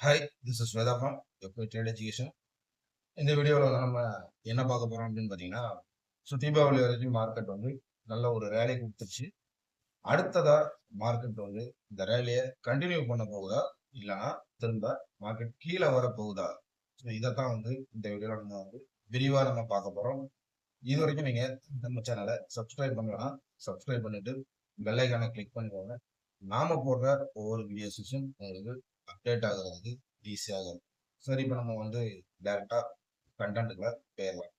Hi this is வேதாபம் எப்போ trade education இந்த வீடியோவில் நம்ம என்ன பார்க்க போகிறோம் அப்படின்னு பார்த்தீங்கன்னா ஸோ தீபாவளி வரைக்கும் மார்க்கெட் வந்து நல்ல ஒரு ரேலி கொடுத்துருச்சு. அடுத்ததாக மார்க்கெட் வந்து இந்த ரேலியை கண்டினியூ பண்ண போகுதா இல்லைன்னா திரும்ப மார்க்கெட் கீழே வர போகுதா? ஸோ இதைத்தான் வந்து இந்த வீடியோவில் நம்ம வந்து விரிவாக நம்ம பார்க்க போகிறோம் இது வரைக்கும் நீங்கள் நம்ம சேனலை சப்ஸ்கிரைப் பண்ணலாம் சப்ஸ்கிரைப் பண்ணிட்டு பெல்லைக்கான கிளிக் பண்ணிக்கோங்க. நாம போடுற ஒவ்வொரு வீடியோஸும் உங்களுக்கு அப்டேட் ஆகிறதுக்கு ஈஸியாக இருக்கும் சரி இப்போ நம்ம வந்து டேரெக்டாக கண்டென்ட்டுக்குள்ள போயிடலாம்.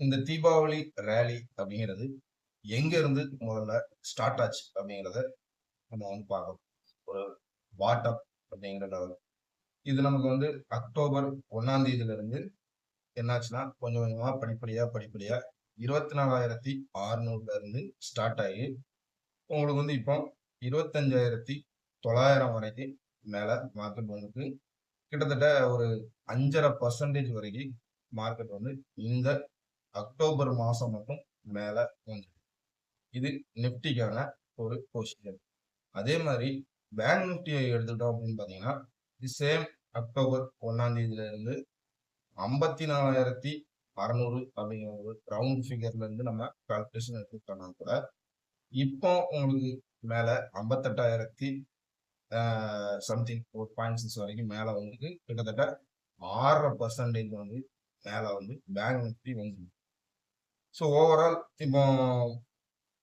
இந்த தீபாவளி ரேலி அப்படிங்கிறது எங்கேருந்து முதல்ல ஸ்டார்ட் ஆச்சு அப்படிங்கிறத நம்ம வந்து பார்க்கணும். ஒரு வாட்டப் அப்படிங்கிற லெவல் இது நமக்கு வந்து அக்டோபர் ஒன்னாம் என்னாச்சுன்னா கொஞ்சம் கொஞ்சமாக படிப்படியாக படிப்படியாக இருபத்தி நாலாயிரத்தி அறுநூறுல இருந்து ஸ்டார்ட் ஆகி உங்களுக்கு வந்து இப்போ இருபத்தஞ்சாயிரத்தி தொள்ளாயிரம் வரைக்கும் மேல மார்க்கெட் வந்துட்டு கிட்டத்தட்ட ஒரு அஞ்சரை பர்சன்டேஜ் வரைக்கும் மார்க்கெட் வந்து இந்த அக்டோபர் மாசம் மட்டும் மேல வந்து இது நிப்டிக்கான ஒரு பொசிஷன் அதே மாதிரி பேங்க் நிப்டியை எடுத்துக்கிட்டோம் அப்படின்னு பாத்தீங்கன்னா இது சேம் அக்டோபர் ஒன்னாம் தேதியில இருந்து ஐம்பத்தி நாலாயிரத்தி அறநூறு அப்படிங்கிற ஒரு ரவுண்ட் ஃபிகர்ல இருந்து நம்ம கால்குலேஷன் எடுத்துக்கிட்டோம்னா கூட இப்போ உங்களுக்கு மேல ஐம்பத்தெட்டாயிரத்தி சம்திங் ஃபோர் பாயிண்ட் சிக்ஸ் வரைக்கும் மேலே வந்து கிட்டத்தட்ட ஆறரை பர்சன்டேஜ் வந்து மேலே வந்து பேங்க் நிஃப்டி வந்து. ஸோ ஓவரால் இப்போ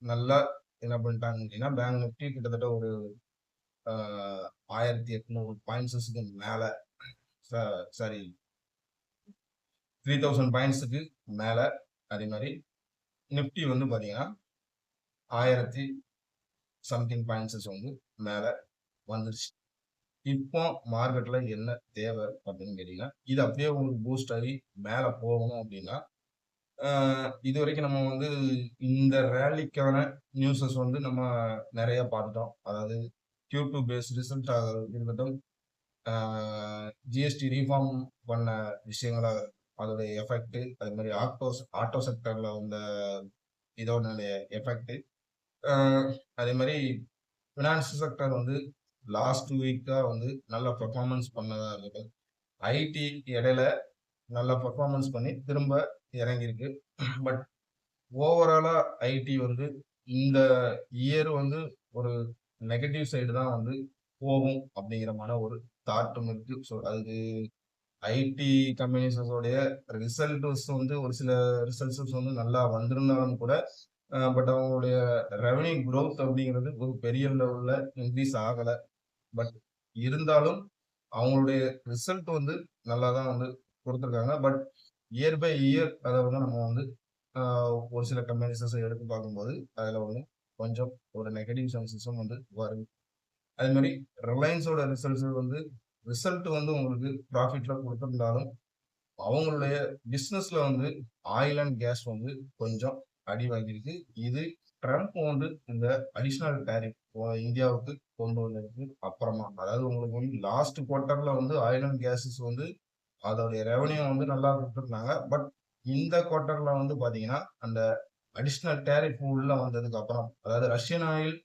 நல்லா என்ன பண்ணிட்டாங்க அப்படின்னா பேங்க் நிஃப்டி கிட்டத்தட்ட ஒரு ஆயிரத்தி எட்நூறு பாயிண்ட்ஸுக்கு மேலே சாரி த்ரீ தௌசண்ட் பாயிண்ட்ஸுக்கு மேலே அதே மாதிரி நிஃப்டி வந்து பார்த்தீங்கன்னா ஆயிரத்தி சம்திங் பாயிண்ட்ஸஸ் வந்து மேலே வந்துருச்சு. இப்போ மார்க்கெட்டில் என்ன தேவை அப்படின்னு கேட்டிங்கன்னா இது அப்படியே உங்களுக்கு பூஸ்ட் ஆகி மேலே போகணும் அப்படின்னா இது வரைக்கும் நம்ம வந்து இந்த ரேலிக்கான நியூஸஸ் வந்து நம்ம நிறைய பார்த்துட்டோம். அதாவது கியூ டூ பேஸ் ரிசல்ட் இருக்கட்டும் ஜிஎஸ்டி ரீஃபார்ம் பண்ண விஷயங்களா அதோடைய எஃபெக்ட் அது மாதிரி ஆட்டோ ஆட்டோ செக்டரில் வந்த இதோட எஃபெக்ட் அதே மாதிரி ஃபினான்ஸ் செக்டர் வந்து லாஸ்ட் வீக்காக வந்து நல்ல பர்ஃபார்மன்ஸ் பண்ணதாக இருக்கட்டும் ஐடி இடையில நல்ல பர்ஃபார்மன்ஸ் பண்ணி திரும்ப இறங்கியிருக்கு. பட் ஓவராலாக ஐடி வந்து இந்த இயர் வந்து ஒரு நெகட்டிவ் சைடு தான் வந்து போகும் அப்படிங்கிறமான ஒரு தாட்டும் இருக்கு. ஸோ அதுக்கு ஐடி கம்பெனிஸோடைய ரிசல்ட்ஸ் வந்து ஒரு சில ரிசல்ட்ஸ் வந்து நல்லா வந்திருந்தாலும் கூட பட் அவங்களுடைய ரெவன்யூ க்ரோத் அப்படிங்கிறது ஒரு பெரிய லெவலில் இன்க்ரீஸ் ஆகலை. பட் இருந்தாலும் அவங்களுடைய ரிசல்ட் வந்து நல்லா தான் வந்து கொடுத்துருக்காங்க. பட் இயர் பை இயர் அதை வந்து நம்ம வந்து ஒரு சில கம்பெனிஸஸ் எடுத்து பார்க்கும்போது அதில் வந்து கொஞ்சம் ஒரு நெகட்டிவ் சான்சஸும் வந்து வருது அதே மாதிரி ரிலையன்ஸோட ரிசல்ட்ஸ் வந்து ரிசல்ட் வந்து உங்களுக்கு ப்ராஃபிட்ல கொடுத்துருந்தாலும் அவங்களுடைய பிஸ்னஸ்ல வந்து ஆயில் அண்ட் கேஸ் வந்து கொஞ்சம் அடி வாங்கியிருக்கு இது ட்ரம்ப் வந்து இந்த அடிஷ்னல் டேரிஃப் இந்தியாவுக்கு கொண்டு வந்ததுக்கு அப்புறமா. அதாவது உங்களுக்கு வந்து லாஸ்ட் குவார்டர்ல வந்து ஆயில் அண்ட் கேஸஸ் வந்து அதோடைய ரெவன்யூ வந்து நல்லா கொடுத்துருந்தாங்க. பட் இந்த குவார்டர்ல வந்து பாத்தீங்கன்னா அந்த அடிஷ்னல் டேரிஃப் உள்ள வந்ததுக்கு அப்புறம் அதாவது ரஷ்யன் ஆயில்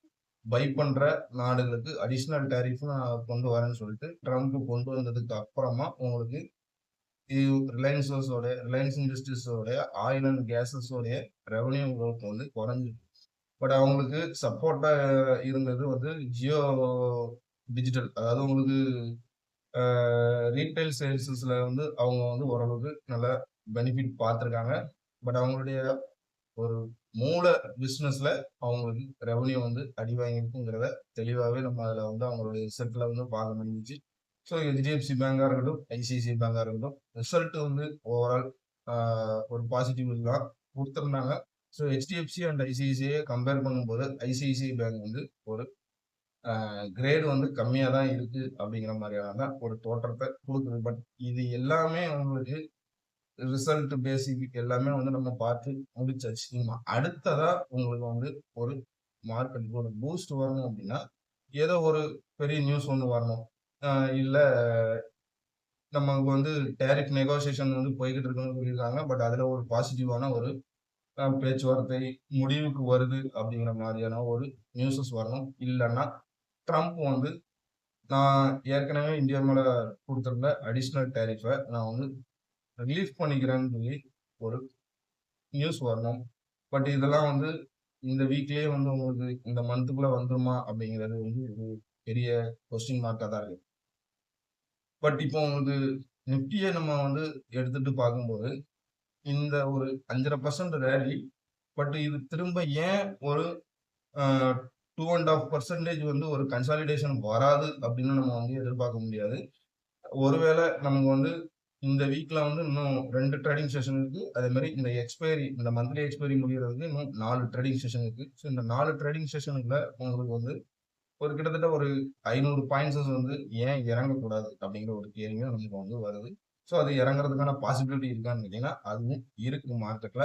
பை பண்ற நாடுகளுக்கு அடிஷ்னல் டேரிஃப் நான் கொண்டு வரேன்னு சொல்லிட்டு ட்ரம்ப் கொண்டு வந்ததுக்கு அப்புறமா உங்களுக்கு ரிலையன்ஸோட ரிலையன்ஸ் இண்டஸ்ட்ரீஸோடைய ஆயில் அண்ட் கேஸஸோடைய ரெவன்யூ க்ரோத் வந்து குறைஞ்சிருக்கு பட் அவங்களுக்கு சப்போர்ட்டா இருந்தது வந்து ஜியோ டிஜிட்டல் அதாவது உங்களுக்கு ரீட்டைல் சேல்ஸஸ்ல வந்து அவங்க வந்து ஓரளவுக்கு நல்ல பெனிஃபிட் பார்த்துருக்காங்க. பட் அவங்களுடைய ஒரு மூல பிஸ்னஸ்ல அவங்களுக்கு ரெவன்யூ வந்து அடி வாங்கிருக்குங்கிறத தெளிவாகவே நம்ம அதில் வந்து அவங்களுடைய ரிசல்ட்ல வந்து பார்க்க முடிஞ்சிச்சு. ஸோ ஹெச்டிஎஃப்சி பேங்காக இருக்கட்டும் ஐசிஐசிஐ பேங்காக இருக்கட்டும் ரிசல்ட் வந்து ஓவரால் ஒரு பாசிட்டிவ் தான். கொடுத்துருந்தாங்க. So HDFC and ICICI compare பண்ணும்போது ஐசிஐசிஐ பேங்க் வந்து ஒரு கிரேடு வந்து கம்மியாக தான் இருக்குது அப்படிங்கிற மாதிரியான தான் ஒரு தோற்றத்தை கொடுக்குது. பட் இது எல்லாமே உங்களுக்கு ரிசல்ட் பேசிக் எல்லாமே வந்து நம்ம பார்த்து முடிச்சாச்சு. அடுத்ததா உங்களுக்கு வந்து ஒரு மார்க்கெட்டுக்கு ஒரு பூஸ்ட் வரணும் அப்படின்னா ஏதோ ஒரு பெரிய நியூஸ் ஒன்று வரணும். இல்லை நமக்கு வந்து டேரிஃப் நெகோசியேஷன் வந்து போய்கிட்டு இருக்குன்னு சொல்லியிருக்காங்க. பட் அதில் ஒரு பாசிட்டிவான ஒரு பேச்சுவார்த்தை முடிவுக்கு வருது அப்படிங்கிற மாதிரியான ஒரு நியூஸஸ் வரணும் இல்லைன்னா ட்ரம்ப் வந்து நான் ஏற்கனவே இந்தியா மேலே கொடுத்துருந்த அடிஷ்னல் டேரிஃபை நான் வந்து ரிலீஃப் பண்ணிக்கிறேன்னு சொல்லி ஒரு நியூஸ் வரணும். பட் இதெல்லாம் வந்து இந்த வீக்லயே வந்து உங்களுக்கு இந்த மந்த்துக்குள்ள வந்துருமா? அப்படிங்கிறது வந்து ஒரு பெரிய கொஸ்டின் மார்க்காக தான் இருக்கு. பட் இப்போ உங்களுக்கு நிஃப்டியை நம்ம வந்து எடுத்துட்டு பார்க்கும்போது, இந்த ஒரு 5 1/2% ரேலி பட் இது திரும்ப ஏன் ஒரு டூ அண்ட் ஆஃப் பர்சன்டேஜ் வந்து ஒரு கன்சாலிடேஷன் வராது அப்படின்னு நம்ம வந்து எதிர்பார்க்க முடியாது. ஒருவேளை நமக்கு வந்து இந்த வீக்ல வந்து இன்னும் ரெண்டு ட்ரேடிங் செஷன் இருக்கு. அதே மாதிரி இந்த எக்ஸ்பைரி இந்த மந்த்லி எக்ஸ்பைரி முடிகிறதுக்கு இன்னும் நாலு ட்ரேடிங் செஷன் இருக்கு. ஸோ இந்த நாலு ட்ரேடிங் செஷனுக்குள்ள உங்களுக்கு வந்து ஒரு கிட்டத்தட்ட ஒரு ஐநூறு பாயிண்ட்ஸஸ் வந்து ஏன் இறங்கக்கூடாது? அப்படிங்கிற ஒரு கேள்வியும் நமக்கு வந்து வருது. ஸோ அது இறங்குறதுக்கான பாசிபிலிட்டி இருக்கான்னு கேட்டீங்கன்னா, அதுவும் இருக்கு மார்க்கெட்ல.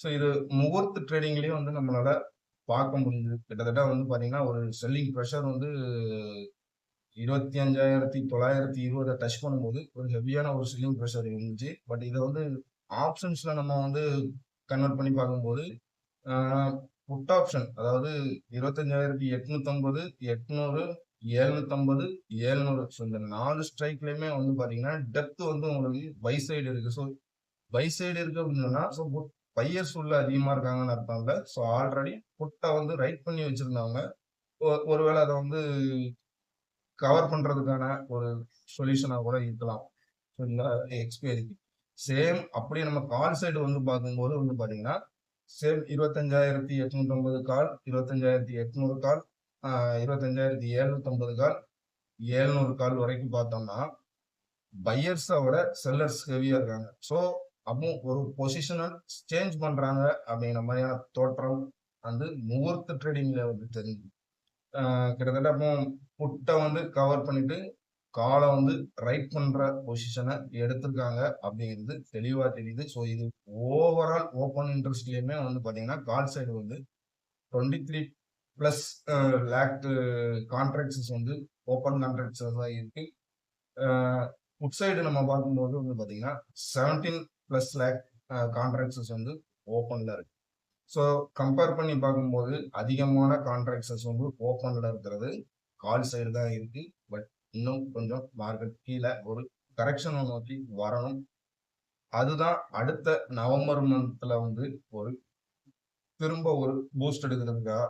ஸோ இது முகூர்த்த ட்ரேடிங்லேயும் வந்து நம்மளால பார்க்க முடிஞ்சது. கிட்டத்தட்ட வந்து பார்த்தீங்கன்னா, ஒரு செல்லிங் ப்ரெஷர் வந்து 25,920 டச் பண்ணும்போது, ஒரு ஹெவியான ஒரு செல்லிங் ப்ரெஷர் இருந்துச்சு. பட் இதை வந்து ஆப்ஷன்ஸில் நம்ம வந்து கன்வெர்ட் பண்ணி பார்க்கும்போது, புட் ஆப்ஷன் அதாவது 25,850, 800, 750, 700 ஸோ இந்த நாலு ஸ்ட்ரைக்லயுமே வந்து பாத்தீங்கன்னா டெப்த் வந்து உங்களுக்கு பை சைடு இருக்கு. ஸோ பை சைடு இருக்கு அப்படின்னா ஸோ புட் பையர்ஸ் உள்ள அதிகமா இருக்காங்கன்னு அர்த்தம் இல்லை ஸோ ஆல்ரெடி புட்டை வந்து ரைட் பண்ணி வச்சிருந்தவங்க, ஒருவேளை அதை வந்து கவர் பண்றதுக்கான ஒரு சொல்யூஷனா கூட இருக்கலாம். ஸோ இந்த எக்ஸ்பைரிக்கு. சேம் அப்படியே நம்ம கால் சைடு வந்து பார்க்கும்போது வந்து பார்த்தீங்கன்னா, சேம் 25,850 கால், 25,800 கால், இருபத்தஞ்சாயிரத்தி எழுநூத்தம்பது கால், 700 கால் வரைக்கும் பார்த்தோம்னா, பையர்ஸை விட செல்லர்ஸ் ஹெவியாக இருக்காங்க. ஸோ அப்போ ஒரு பொசிஷனல் சேஞ்ச் பண்ணுறாங்க அப்படிங்கிற மாதிரியான தோற்றம் வந்து முகூர்த்த ட்ரேடிங்கில் வந்து தெரிஞ்சு கிட்டத்தட்ட அப்போ புட்டை வந்து கவர் பண்ணிட்டு, காலை வந்து ரைட் பண்ணுற பொசிஷனை எடுத்திருக்காங்க அப்படிங்கிறது தெளிவாக தெரியுது. ஸோ இது ஓவரால் ஓப்பன் இன்ட்ரெஸ்ட்லேயுமே வந்து பார்த்தீங்கன்னா, கால் சைடு வந்து 23 ப்ளஸ் லேக்டு கான்ட்ராக்ட்ஸஸ் வந்து ஓப்பன் கான்ட்ராக்ட்ஸா தான் இருக்கு. Uh, புட் சைடு நம்ம பார்க்கும்போது வந்து பார்த்தீங்கன்னா, செவன்டீன் ப்ளஸ் லேக் கான்ட்ராக்ட்ஸஸ் வந்து ஓப்பனில் இருக்கு. ஸோ கம்பேர் பண்ணி பார்க்கும்போது, அதிகமான கான்ட்ராக்ட்ஸஸ் வந்து ஓப்பனில் இருக்கிறது கால் சைடு தான் இருக்கு. பட் இன்னும் கொஞ்சம் மார்க்கெட் கீழே ஒரு கரெக்ஷனை நோக்கி வரணும். அதுதான் அடுத்த நவம்பர் மந்த்ல வந்து ஒரு திரும்ப ஒரு பூஸ்ட் எடுக்கிறதுக்காக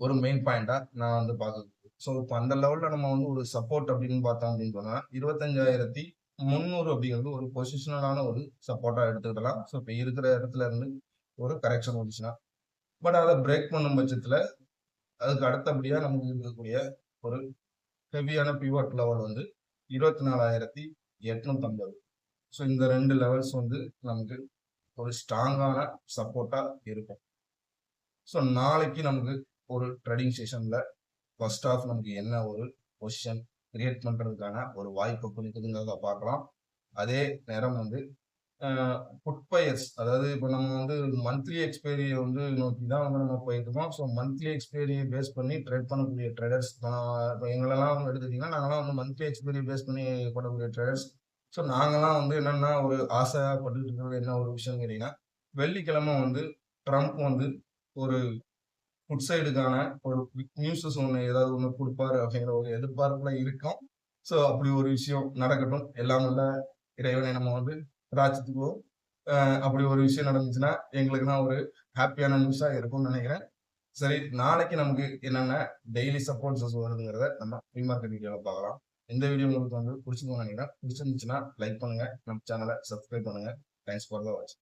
ஒரு மெயின் பாயிண்டா நான் வந்து பார்க்குறது. ஸோ இப்போ அந்த லெவல்ல நம்ம வந்து ஒரு சப்போர்ட் அப்படின்னு பார்த்தோம் அப்படின்னு சொன்னா, 25,300 அப்படிங்கிறது ஒரு பொசிஷனலான ஒரு சப்போர்ட்டா எடுத்துக்கலாம் ஸோ இப்ப இருக்கிற இடத்துல இருந்து ஒரு கரெக்ஷன் வந்துச்சுன்னா. பட் அதை பிரேக் பண்ணும் பட்சத்துல, அதுக்கு அடுத்தபடியா நமக்கு இருக்கக்கூடிய ஒரு ஹெவியான பிவாட் லெவல் வந்து 24,850. ஸோ இந்த ரெண்டு லெவல்ஸ் வந்து நமக்கு ஒரு ஸ்ட்ராங்கான சப்போர்ட்டா இருக்கும். ஸோ நாளைக்கு நமக்கு ஒரு ட்ரேடிங் செஷன்ல ஃபர்ஸ்ட் ஆஃப் நமக்கு என்ன ஒரு பொசிஷன் கிரியேட் பண்றதுக்கான ஒரு வாய்ப்பு குடுக்குதுங்கிறத பார்க்கலாம். அதே நேரம் வந்து அ புட் அதாவது இப்போ நம்ம வந்து மந்த்லி எக்ஸ்பைரியை வந்து நோக்கி தான் வந்து நம்ம போயிட்டுருக்கோம். ஸோ மந்த்லி எக்ஸ்பைரியை பேஸ் பண்ணி ட்ரேட் பண்ணக்கூடிய ட்ரேடர்ஸ் இப்போ எங்களெல்லாம் வந்து எடுத்துக்கிட்டிங்கன்னா நாங்களாம் வந்து மந்த்லி எக்ஸ்பைரிய பேஸ் பண்ணி பண்ணக்கூடிய ட்ரேடர்ஸ். ஸோ நாங்களாம் வந்து என்னென்னா ஒரு ஆசையாக பட்டுட்டு இருக்கிறது என்ன ஒரு விஷயம்னு கேட்டிங்கன்னா வெள்ளிக்கிழமை வந்து ட்ரம்ப் வந்து ஒரு ஃபுட் சைடுக்கான ஒரு நியூஸஸ் ஒன்று ஏதாவது ஒன்று கொடுப்பாரு அப்படிங்கிற ஒரு எதிர்பார்ப்புல இருக்கும் ஸோ அப்படி ஒரு விஷயம் நடக்கட்டும். எல்லாம் நல்ல இறைவனை நம்ம வந்து ராஜ்யத்துக்குவோம் அப்படி ஒரு விஷயம் நடந்துச்சுன்னா, எங்களுக்குலாம் ஒரு ஹாப்பியான நியூஸாக இருக்கும்னு நினைக்கிறேன். சரி, நாளைக்கு நமக்கு என்னென்ன டெய்லி சப்போர்ட்ஸஸ் வருதுங்கிறத நம்ம ப்ரீ மார்க்கெட் பார்க்கலாம். இந்த வீடியோ உங்களுக்கு வந்து பிடிச்சிருக்கோம் நினைக்கிறேன். பிடிச்சிருந்துச்சுன்னா லைக் பண்ணுங்க. நம்ம சேனலை சப்ஸ்கிரைப் பண்ணுங்க. Thanks for the watch.